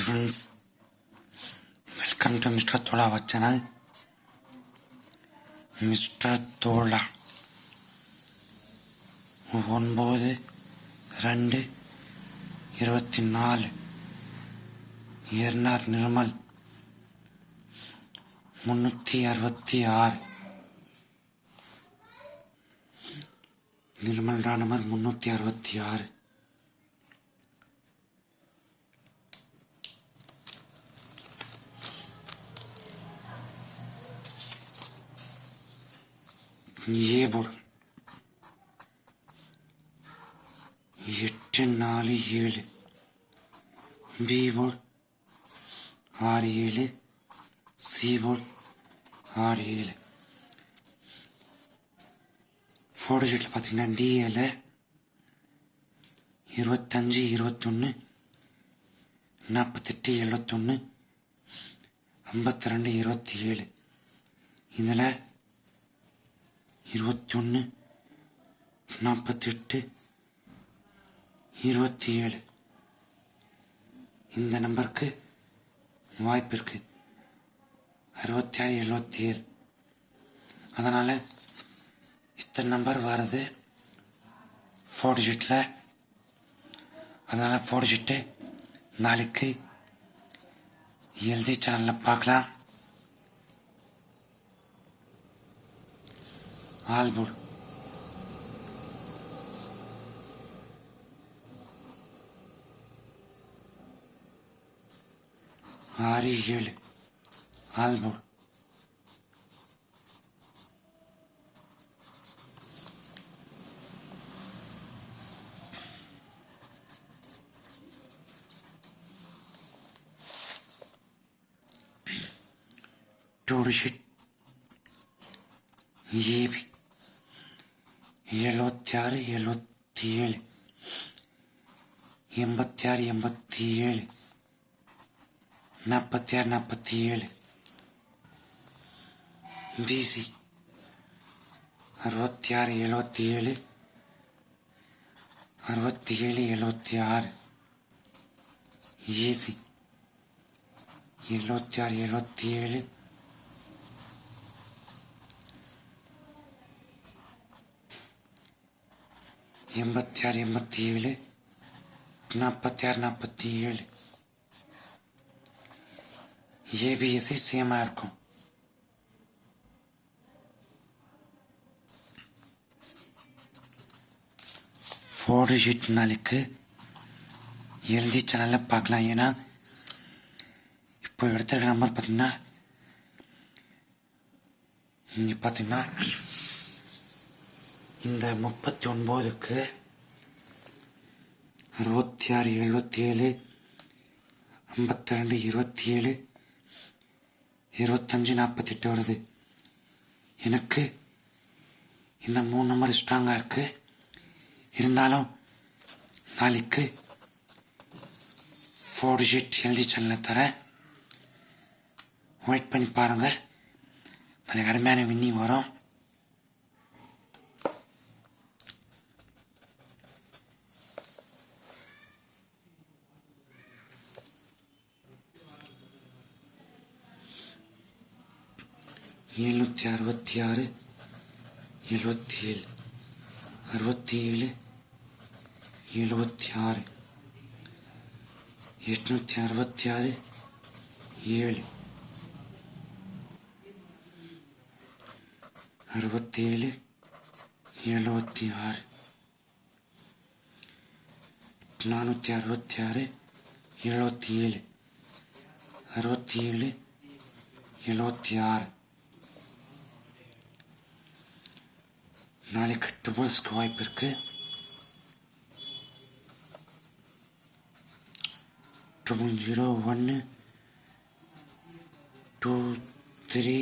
Friends welcome to mister தோலாவா channel mister தோலா ஒன்பது ரெண்டு இருபத்தி நாலு எர்னார் நிர்மல் முன்னூற்றி அறுபத்தி ஆறு நிர்மல் நம்பர் முன்னூற்றி அறுபத்தி ஆறு ஏ போர்டு எட்டு நாலு ஏழு. பி போர்டு ஆறு ஏழு. சி போர்டு ஆறு ஏழு. ஃபோட்டோ ஷீட்டில் பார்த்தீங்கன்னா டிஏல இருபத்தஞ்சு இருபத்தொன்று நாற்பத்தெட்டு எழுபத்தொன்று ஐம்பத்தி ரெண்டு இருபத்தி ஏழு. இதில் இருபத்தொன்று நாற்பத்தெட்டு இருபத்தி ஏழு இந்த நம்பருக்கு வாய்ப்பு இருக்குது அறுபத்தி ஆறு எழுபத்தி ஏழு அதனால் இத்தனை நம்பர் வர்றது ஃபோட்டோ அதனால் ஃபோட்டோ நாளைக்கு எழுதி சேனலில் பார்க்கலாம். ஆல்போர்டு ஆறு ஏழு ஆல்போர்டு டூடு ஷீட் ஏபி எழுபத்தி ஆறு எழுபத்தி ஏழு. எண்பத்தி ஆறு எண்பத்தி ஏழு. நாற்பத்தி ஆறு நாற்பத்தி ஏழு. பிசி அறுபத்தி ஆறு எழுபத்தி ஏழு. அறுபத்தி ஏழு எழுபத்தி ஆறு. ஏசி எழுபத்தி ஆறு எழுபத்தி ஏழு. எண்பத்தி ஆறு எண்பத்தி ஏழு நாற்பத்தி ஆறு நாற்பத்தி ஏழு ஏபிஎஸ்சி சேமாக இருக்கும் ஃபோர்டு ஷீட் நாளைக்கு எழுதி சேனலில் பார்க்கலாம் ஏன்னா இப்போ எடுத்துருக்க நம்பர் பார்த்தீங்கன்னா நீங்கள் பார்த்தீங்கன்னா இந்த முப்பத்தி ஒன்பதுக்கு அறுபத்தி ஆறு எழுபத்தி ஏழு ஐம்பத்தி ரெண்டு இருபத்தி ஏழு இருபத்தஞ்சு நாற்பத்தெட்டு வருது. எனக்கு இந்த மூணு நம்பர் ஸ்ட்ராங்காக இருக்கு. இருந்தாலும் நாளைக்கு ஃபோர் ஷீட் எழுதி சேனலில் தரேன். வெயிட் பண்ணி பாருங்கள் நாளைக்கு அருமையான வின்னி வரும். எழுநூற்றி அறுபத்தி ஆறு எழுபத்தி ஏழு அறுபத்தி ஏழு எழுபத்தி ஆறு எட்நூற்றி அறுபத்தி ஆறு ஏழு. அறுபத்தி ஏழு எழுபத்தி ஆறு. நானூற்றி அறுபத்தி ஆறு எழுபத்தி ஏழு. அறுபத்தி ஏழு எழுபத்தி ஆறு. நாளைக்கு ட்ரிபிள்ஸ்க்கு வாய்ப்பு இருக்கு. ட்ரிபிள் ஜீரோ ஒன்று two three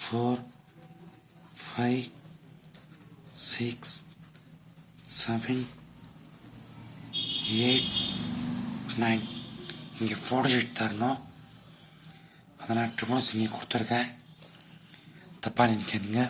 four five six seven eight nine இங்கே ஃபோட்டோ ஷீட் தரணும். அதனால் ட்ரிபிள்ஸ் இங்கே கொடுத்துருக்கேன் தப்பாக நினைக்காதீங்க.